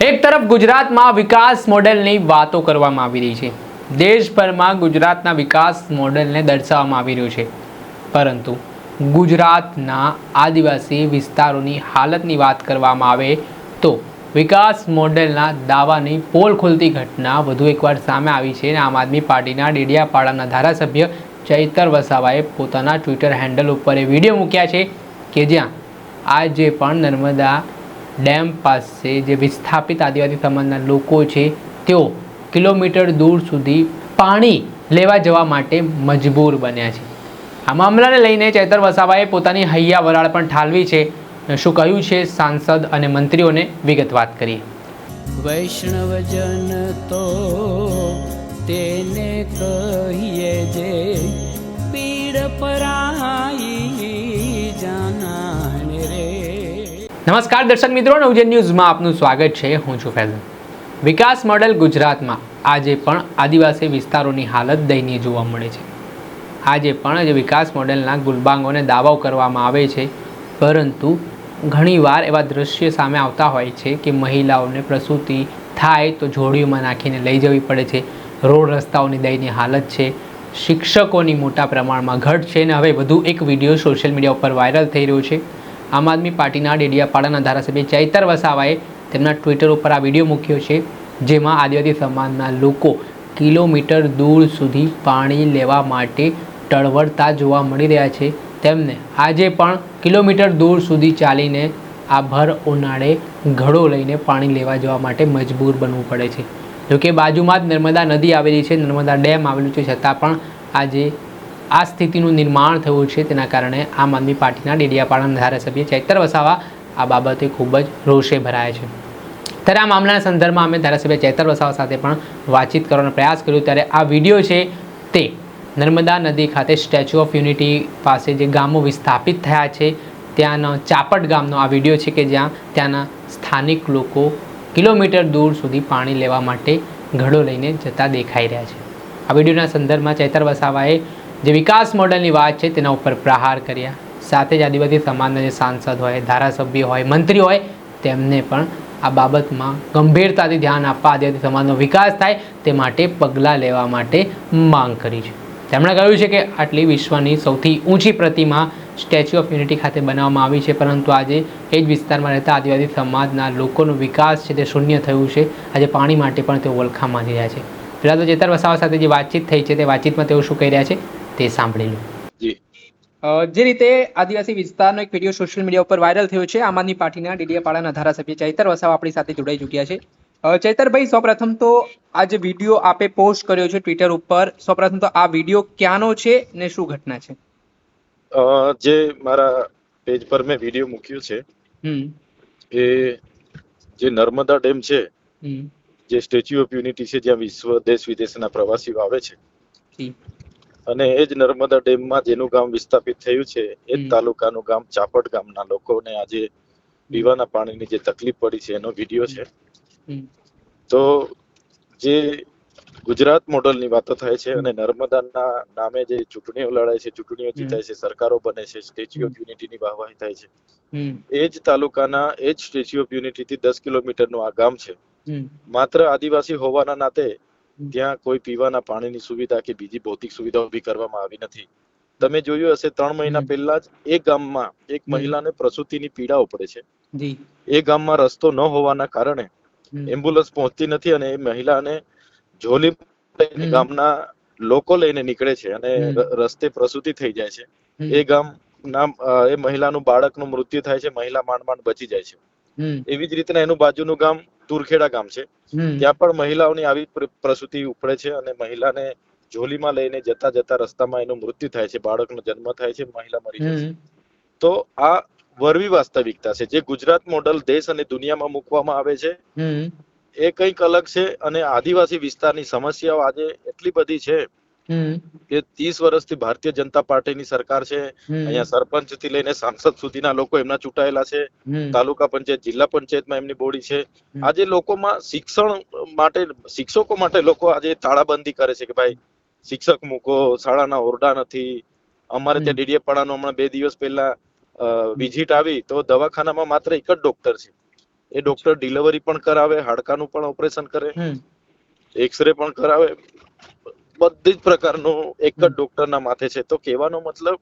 એક તરફ ગુજરાતમાં વિકાસ મોડેલની વાતો કરવામાં આવી રહી છે. દેશભરમાં ગુજરાતના વિકાસ મોડેલને દર્શાવવામાં આવી રહ્યું છે. પરંતુ ગુજરાતના આદિવાસી વિસ્તારોની હાલતની વાત કરવામાં આવે તો વિકાસ મોડેલના દાવાની પોલ ખોલતી ઘટના વધુ એકવાર સામે આવી છે અને આમ આદમી પાર્ટીના ડેડિયાપાડાના ધારાસભ્ય ચૈતર વસાવાએ પોતાના ટ્વિટર હેન્ડલ ઉપર એ વીડિયો મૂક્યા છે કે જ્યાં આજે પણ નર્મદા ડેમ પાસે જે વિસ્થાપિત આદિવાસી સમાજના લોકો છે, તેઓ કિલોમીટર દૂર સુધી પાણી લેવા જવા માટે મજબૂર બન્યા છે. આ મામલાને લઈને ચેતર વસાવાએ પોતાની હૈયા વરાળ પણ ઠાલવી છે. શું કહ્યું છે સાંસદ અને મંત્રીઓને વિગત વાત કરીએ. વૈષ્ણવજન તો તેને કહીએ જે પીડ પરાઈ જાનાને રે નમસ્કાર દર્શક મિત્રો, નવજન ન્યૂઝમાં આપનું સ્વાગત છે. હું છું ફૈઝન વિકાસ મોડેલ ગુજરાતમાં આજે પણ આદિવાસી વિસ્તારોની હાલત દયનીય જોવા મળે છે. આજે પણ જે વિકાસ મોડેલના ગુલબાંગોને દાવાઓ કરવામાં આવે છે. પરંતુ ઘણીવાર એવા દ્રશ્ય સામે આવતા હોય છે કે મહિલાઓને પ્રસૂતિ થાય તો જોડીઓમાં નાખીને લઈ જવી પડે છે. રોડ રસ્તાઓની દયનીય હાલત છે. શિક્ષકોની મોટા પ્રમાણમાં ઘટ છે અને હવે વધુ એક વીડિયો સોશિયલ મીડિયા ઉપર વાયરલ થઈ રહ્યો છે. આમ આદમી પાર્ટીના ડેડિયાપાડાના ધારાસભ્ય ચૈતર વસાવાએ તેમના ટ્વિટર ઉપર આ વીડિયો મૂક્યો છે, જેમાં આદિવાસી સમાજના લોકો કિલોમીટર દૂર સુધી પાણી લેવા માટે ટળવળતા જોવા મળી રહ્યા છે. તેમને આજે પણ કિલોમીટર દૂર સુધી ચાલીને આ ભર ઉનાળે ઘડો લઈને પાણી લેવા જવા માટે મજબૂર બનવું પડે છે. જોકે બાજુમાં જ નર્મદા નદી આવેલી છે, નર્મદા ડેમ આવેલું છે, છતાં પણ આજે આ સ્થિતિનું નિર્માણ થયું છે. તેના કારણે આમ આદમી પાર્ટીના ડેડિયાપાડાના ધારાસભ્ય ચૈતર વસાવા આ બાબતે ખૂબ જ રોષે ભરાયા છે. ત્યારે આ મામલાના સંદર્ભમાં અમે ધારાસભ્ય ચૈતર વસાવા સાથે પણ વાતચીત કરવાનો પ્રયાસ કર્યો. ત્યારે આ વીડિયો છે તે નર્મદા નદી ખાતે સ્ટેચ્યુ ઓફ યુનિટી પાસે જે ગામો વિસ્થાપિત થયા છે ત્યાંનો ચાપટ ગામનો આ વીડિયો છે કે જ્યાં ત્યાંના સ્થાનિક લોકો કિલોમીટર દૂર સુધી પાણી લેવા માટે ઘડો લઈને જતા દેખાઈ રહ્યા છે. આ વિડીયોના સંદર્ભમાં ચૈતર વસાવાએ જે વિકાસ મોડલની વાત છે તેના ઉપર પ્રહાર કર્યા. સાથે જ આદિવાસી સમાજના જે સાંસદ હોય, ધારાસભ્ય હોય, મંત્રી હોય, તેમને પણ આ બાબતમાં ગંભીરતાથી ધ્યાન આપવા આદિવાસી સમાજનો વિકાસ થાય તે માટે પગલાં લેવા માટે માંગ કરી છે. તેમણે કહ્યું છે કે આટલી વિશ્વની સૌથી ઊંચી પ્રતિમા સ્ટેચ્યુ ઓફ યુનિટી ખાતે બનાવવામાં આવી છે, પરંતુ આજે એ જ વિસ્તારમાં રહેતા આદિવાસી સમાજના લોકોનો વિકાસ છે તે શૂન્ય થયું છે. આજે પાણી માટે પણ તેઓ વલખા માંગી રહ્યા છે. પહેલાં તો ચેતર વસાવા સાથે જે વાતચીત થઈ છે તે વાતચીતમાં તેઓ શું કહી રહ્યા છે? તે સાંભળી લો જે રીતે આદિવાસી વિસ્તારનો એક વીડિયો સોશિયલ મીડિયા ઉપર વાયરલ થયો છે આમ આદમી પાર્ટીના ડીડીયાપાડાના ધારાસભ્ય ચૈતર વસાવા આપણી સાથે જોડાઈ ચૂક્યા છે. ચૈતરભાઈ સૌપ્રથમ તો આ જે વીડિયો આપે પોસ્ટ કર્યો છે ટ્વિટર ઉપર સૌપ્રથમ તો આ વીડિયો ક્યાંનો છે ને શું ઘટના છે? જે મારા પેજ પર મેં વીડિયો મૂક્યો છે હમ. એ જે નર્મદા ડેમ છે જે સ્ટેચ્યુ ઓફ યુનિટી છે જ્યાં વિશ્વ દેશ વિદેશના પ્રવાસીઓ આવે છે. અને એ જ નર્મદા ડેમમાં જેનું ગામ વિસ્થાપિત થયું છે એ જ તાલુકાનું ગામ ચાપટ ગામના લોકોને આજે પીવાના પાણીની જે તકલીફ પડી છે એનો વીડિયો છે. તો જે ગુજરાત મોડલની વાતો થાય છે અને નર્મદાના નામે જે ચૂંટણીઓ લડાય છે ચૂંટણીઓ જીતાય છે સરકારો બને છે સ્ટેચ્યુ ઓફ યુનિટીની વાહવાહી થાય છે. એ જ તાલુકાના એ જ સ્ટેચ્યુ ઓફ યુનિટી થી દસ કિલોમીટરનું આ ગામ છે. માત્ર આદિવાસી હોવાના નાતે ત્યાં કોઈ પીવાના પાણીની સુવિધા કે બીજી ભૌતિક સુવિધા ઊભી કરવામાં આવી નથી. તમે જોયું હશે ત્રણ મહિના પહેલા જ એ ગામમાં એક. મહિલાને પ્રસૂતિની પીડાઓ પડે છે. એ ગામમાં રસ્તો ન હોવાના કારણે એમ્બ્યુલન્સ પહોંચતી નથી અને એ મહિલાને ઝોલી ગામના લોકો લઈને નીકળે છે અને રસ્તે પ્રસૂતિ થઈ જાય છે. એ ગામ નામ એ મહિલાનું બાળકનું મૃત્યુ થાય છે મહિલા માંડ માંડ બચી જાય છે. એવી જ રીતના એનું બાજુનું ગામ તુરખેડા ગામ છે. ત્યાં પણ મહિલાઓની આવી પ્ર- પ્રસૂતિ ઉપડે છે અને મહિલાને ઝોલીમાં લઈને જતા જતા રસ્તામાં એનું મૃત્યુ થાય છે. બાળકનો જન્મ થાય છે મહિલા મરી જાય છે. તો આ વરવી વાસ્તવિકતા છે. જે ગુજરાત મોડલ દેશ અને દુનિયામાં મૂકવામાં આવે છે એ કંઈક અલગ છે અને આદિવાસી વિસ્તારની સમસ્યાઓ આજે એટલી બધી છે કે ત્રીસ વર્ષથી ભારતીય જનતા પાર્ટીની સરકાર છે. અહીંયા સરપંચથી લઈને સાંસદ સુધીના લોકો એમના ચૂંટાયેલા છે. તાલુકા પંચાયત જિલ્લા પંચાયતમાં એમની બોડી છે. આજે લોકોમાં શિક્ષણ માટે શિક્ષકો માટે લોકો આજે તાળાબંધી કરે છે કે ભાઈ શિક્ષક મૂકો શાળાના ઓરડા નથી. અમારે. ત્યાં ડીડીએપાડાનો હમણાં બે દિવસ પહેલા વિઝિટ આવી તો દવાખાનામાં માત્ર એક જ ડોક્ટર છે. એ ડોક્ટર ડિલિવરી પણ કરાવે હાડકાનું પણ ઓપરેશન કરે. એક્સરે પણ કરાવે. બધી જ પ્રકારનું એક જ ડોક્ટરના માથે છે. તો કહેવાનો મતલબ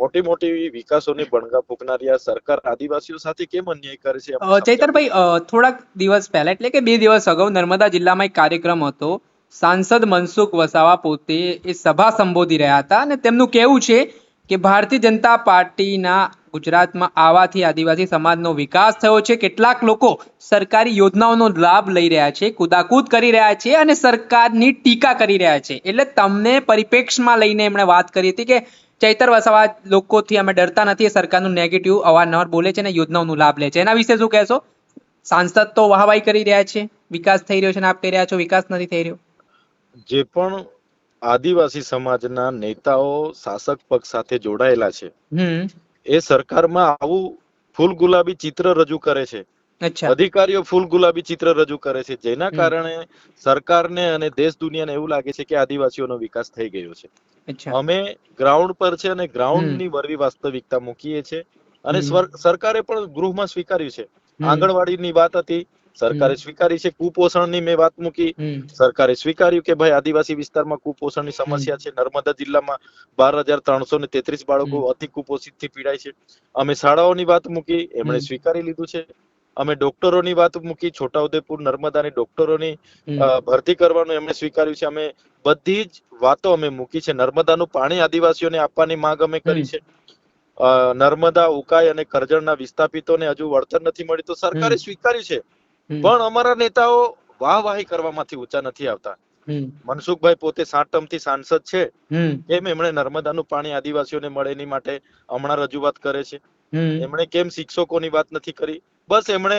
મોટી મોટી વિકાસોની બણગા ફૂંકનારી આ સરકાર આદિવાસીઓ સાથે કેમ અન્યાય કરે છે? ચૈતરભાઈ થોડાક દિવસ પહેલા એટલે કે બે દિવસ અગાઉ નર્મદા જિલ્લામાં એક કાર્યક્રમ હતો. સાંસદ મનસુખ વસાવા પોતે એ સભા સંબોધી રહ્યા હતા અને તેમનું કહેવું છે કે ભારતીય જનતા પાર્ટીના ગુજરાતમાં આવાથી આદિવાસી સમાજનો વિકાસ થયો છે. કેટલાક લોકો સરકારી યોજનાઓનો લાભ લઈ રહ્યા છે કુદાકૂદ કરી રહ્યા છે અને સરકારની ટીકા કરી રહ્યા છે. એટલે તમને પરિપ્રેક્ષમાં લઈને એમણે વાત કરી હતી કે ચૈતર વસાવા લોકોથી અમે ડરતા નથી સરકારનું નેગેટિવ અવારનવાર બોલે છે અને યોજનાઓનો લાભ લે છે. એના વિશે શું કહેશો? સાંસદ તો વાહવાહી કરી રહ્યા છે વિકાસ થઈ રહ્યો છે અને આપ કહી રહ્યા છો વિકાસ નથી થઈ રહ્યો. જે પણ આદિવાસી સમાજના નેતાઓ શાસક પક્ષ સાથે જોડાયેલા છે એ સરકારમાં આવું ફૂલ ગુલાબી ચિત્ર રજૂ કરે છે. અધિકારીઓ ફૂલ ગુલાબી ચિત્ર રજૂ કરે છે. જેના. કારણે સરકારને અને દેશ દુનિયાને એવું લાગે છે કે આદિવાસીઓનો વિકાસ થઈ ગયો છે. અમે ગ્રાઉન્ડ પર છે અને. ગ્રાઉન્ડની વરવી વાસ્તવિકતા મૂકીએ છે અને સરકારે પણ ગૃહમાં સ્વીકાર્યું છે. આંગણવાડીની વાત હતી. સરકારે સ્વીકારી છે કુપોષણની મેં વાત મૂકી. સરકારે સ્વીકાર્યું કે ભાઈ આદિવાસી વિસ્તારમાં કુપોષણની સમસ્યા છે. નર્મદા જિલ્લામાં બાર હજાર ત્રણસો ને તેત્રીસ બાળકો અતિ કુપોષિતથી પીડાય છે. અમે શાળાઓની વાત મૂકી એમણે સ્વીકારી લીધું છે. અમે ડોક્ટરોની વાત મૂકી છોટાઉદેપુર નર્મદાની ડોક્ટરોની ભરતી કરવાનું એમણે સ્વીકાર્યું છે. અમે બધી જ વાતો અમે મૂકી છે. નર્મદાનું પાણી આદિવાસીઓને આપવાની માંગ અમે કરી છે. નર્મદા ઉકાઈ અને કરજણના વિસ્થાપિતોને હજુ વળતર નથી મળી તો સરકારે સ્વીકાર્યું છે. પણ અમારા નેતાઓ વાહવાહી કરવામાંથી ઊંચા નથી આવતા. મનસુખભાઈ પોતે સાત ટર્મથી સાંસદ છે. કેમ એમણે નર્મદાનું પાણી આદિવાસીઓને મળે એની માટે હમણાં રજૂઆત કરે છે. એમણે કેમ શિક્ષકોની વાત નથી કરી? બસ એમણે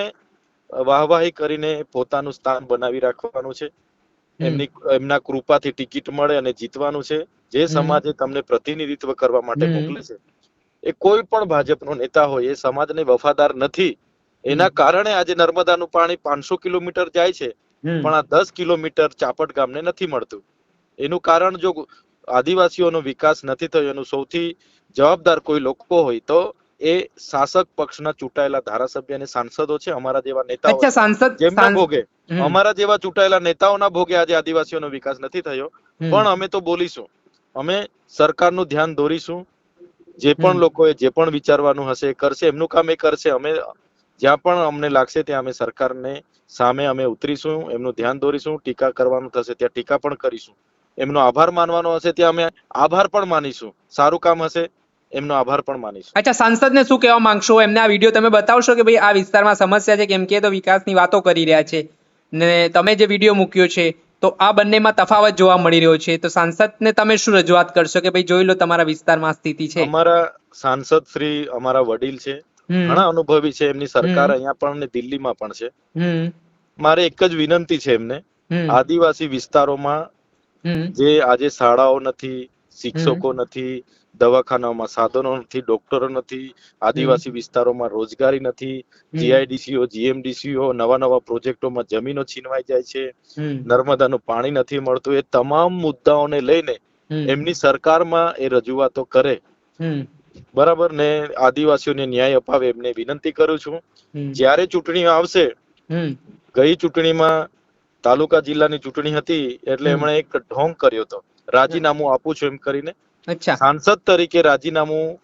વાહવાહી કરીને પોતાનું સ્થાન બનાવી રાખવાનું છે. એમની એમના કૃપાથી ટિકિટ મળે અને જીતવાનું છે. જે સમાજે તમને પ્રતિનિધિત્વ કરવા માટે મોકલે છે. એ કોઈ પણ ભાજપનો નેતા હોય એ સમાજને વફાદાર નથી. એના કારણે આજે નર્મદાનું પાણી પાંચસો કિલોમીટર જાય છે પણ આ દસ કિલોમીટર ચાપટ ગામને નથી મળતું. એનું કારણ જો આદિવાસીઓનો વિકાસ નથી થયો એનું સૌથી જવાબદાર કોઈ લોકો હોય તો એ શાસક પક્ષના ચૂંટાયેલા ધારાસભ્ય અને સાંસદો છે અમારા જેવા નેતાઓ સાંસદ જેમના ભોગે. અમારા જેવા ચૂંટાયેલા નેતાઓના ભોગે આજે આદિવાસીઓનો વિકાસ નથી થયો. પણ અમે તો બોલીશું. અમે સરકારનું ધ્યાન દોરીશું. જે પણ. લોકોએ જે પણ વિચારવાનું હશે એ કરશે એમનું કામ એ કરશે. અમે જ્યાં પણ અમને લાગશે ત્યાં અમે સરકારને સામે અમે ઉતરીશું એમનું ધ્યાન દોરીશું ટીકા કરવાનું થશે ત્યાં ટીકા પણ કરીશું. એમનો આભાર માનવાનો હશે ત્યાં અમે આભાર પણ માનીશું. સારું કામ હશે એમનો આભાર પણ માનીશું. અચ્છા સાંસદને શું કહેવા માંગશો? એમને આ વીડિયો તમે બતાવશો કે ભાઈ આ વિસ્તારમાં સમસ્યા છે કેમ કે તો વિકાસની વાતો કરી રહ્યા છે. ને તમે જે વીડિયો મૂક્યો છે તો આ બંનેમાં તફાવત જોવા મળી રહ્યો છે. તો સાંસદને તમે શું રજૂઆત કરશો કે ભાઈ જોઈ લો તમારા વિસ્તારમાં સ્થિતિ છે? અમારા સાંસદ શ્રી અમારા વડીલ છે. ઘણા અનુભવી છે એમની સરકાર. અહીંયા પણ ને દિલ્હીમાં પણ છે. મારે એક જ વિનંતી છે એમને. આદિવાસી વિસ્તારોમાં જે આજે શાળાઓ નથી શિક્ષકો નથી દવાખાનામાં સાધનો નથી ડોક્ટરો નથી આદિવાસી વિસ્તારોમાં રોજગારી નથી જીઆઈડીસીઓ જીએમડીસીઓ નવા નવા પ્રોજેક્ટોમાં જમીનો છીનવાઈ જાય છે. નર્મદાનું પાણી નથી મળતું. એ તમામ મુદ્દાઓને લઈને એમની સરકારમાં એ રજૂઆતો કરે. બરાબર? ને આદિવાસીઓને ન્યાય અપાવે એમને વિનંતી કરું છું. જ્યારે ચૂંટણી આવશે ગઈ ચૂંટણીમાં તાલુકા જિલ્લાની ચૂંટણી હતી એટલે એમણે એક ઢોંગ કર્યો હતો. રાજીનામું આપું છું એમ કરીને. સાંસદ તરીકે રાજીનામું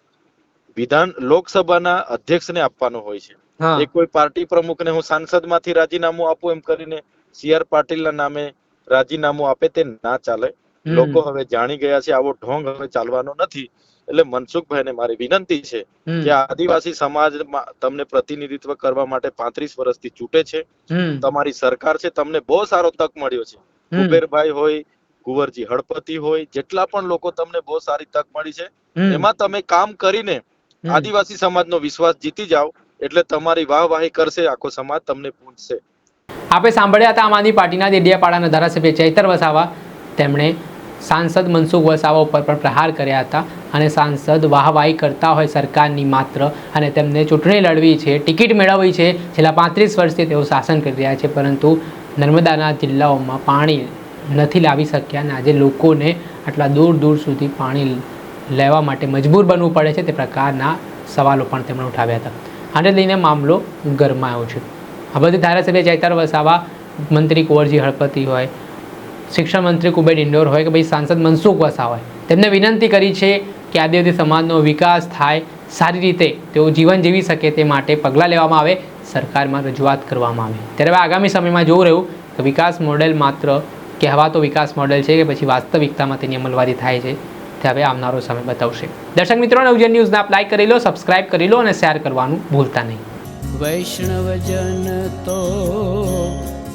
વિધાન લોકસભાના અધ્યક્ષને આપવાનું હોય છે. એ કોઈ પાર્ટી પ્રમુખને હું સાંસદમાંથી રાજીનામું આપું એમ કરીને સી આર પાટીલના નામે રાજીનામું આપે તે ના ચાલે. લોકો હવે જાણી ગયા છે આવો ઢોંગ હવે ચાલવાનો નથી. એટલે મનસુખભાઈને મારી વિનંતી છે કે આદિવાસી સમાજમાં તમને પ્રતિનિધિત્વ કરવા માટે પાંત્રીસ વર્ષથી ચૂંટે છે. તમારી સરકાર છે તમને બહુ સારો તક મળ્યો છે. કુબેરભાઈ હોય કુંવરજી હળપતિ હોય જેટલા પણ લોકો તમને બહુ સારી તક મળી છે એમાં તમે કામ કરીને. આદિવાસી સમાજનો વિશ્વાસ જીતી જાઓ એટલે તમારી વાહવાહી કરશે આખો સમાજ તમને પૂછશે. આપણે સાંભળ્યા હતા આમ આદમી પાર્ટીના દેડિયાપાડાના ધારાસભ્ય ચૈતર વસાવા. તેમણે સાંસદ મનસુખ વસાવા ઉપર પણ પ્રહાર કર્યા હતા અને સાંસદ વાહવાહી કરતા હોય સરકારની માત્ર અને તેમને ચૂંટણી લડવી છે, ટિકિટ મેળવવી છે, છેલ્લા પાંત્રીસ વર્ષથી તેઓ શાસન કરી રહ્યા છે, પરંતુ નર્મદાના જિલ્લાઓમાં પાણી નથી લાવી શક્યા અને આજે લોકોને આટલા દૂર દૂર સુધી પાણી લેવા માટે મજબૂર બનવું પડે છે તે પ્રકારના સવાલો પણ તેમણે ઉઠાવ્યા હતા. આને લઈને મામલો ગરમાયો છે. આ બધી ધારાસભ્ય ચૈતર વસાવા, મંત્રી કુંવરજી હળપતિ હોય શિક્ષણ મંત્રી કુબેર ઇન્ડોર હોય કે ભાઈ સાંસદ મનસુખ વસા હોય, તેમને વિનંતી કરી છે કે આદિવાસી સમાજનો વિકાસ થાય, સારી રીતે તેઓ જીવન જીવી શકે તે માટે પગલાં લેવામાં આવે, સરકારમાં રજૂઆત કરવામાં આવે. ત્યારે આગામી સમયમાં જોવું રહ્યું કે વિકાસ મોડેલ માત્ર કહેવાતો વિકાસ મોડેલ છે કે પછી વાસ્તવિકતામાં તેની અમલવારી થાય છે, તે હવે આવનારો સમય બતાવશે. દર્શક મિત્રો, નવજન ન્યૂઝને આપ લાઈક કરી લો, સબસ્ક્રાઇબ કરી લો અને શેર કરવાનું ભૂલતા નહીં. વૈષ્ણવજન તો